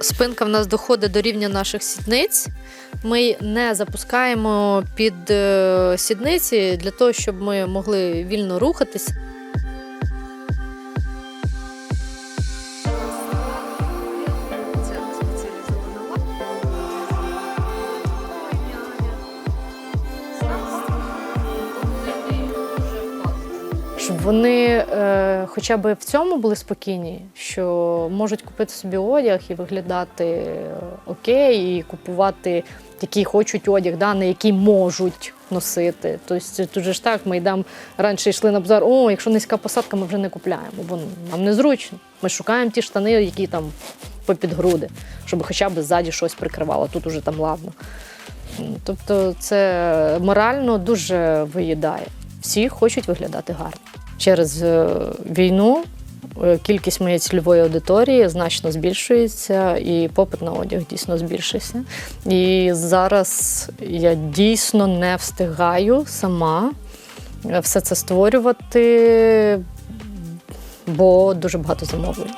Спинка в нас доходить до рівня наших сідниць. Ми не запускаємо під е, сідниці для того, щоб ми могли вільно рухатись. Щоб вони е, хоча б в цьому були спокійні, що можуть купити собі одяг і виглядати е, окей, і купувати який хочуть одяг, да, на який можуть носити. Тобто тут же ж так, ми йдемо раніше йшли на базар, о, якщо низька посадка, ми вже не купляємо, бо нам незручно. Ми шукаємо ті штани, які там попід груди, щоб хоча б ззаді щось прикривало. Тут уже там ладно. Тобто це морально дуже виїдає. Всі хочуть виглядати гарно. Через е, війну е, кількість моєї цільової аудиторії значно збільшується, і попит на одяг дійсно збільшився. І зараз я дійсно не встигаю сама е, все це створювати, бо дуже багато замовлень.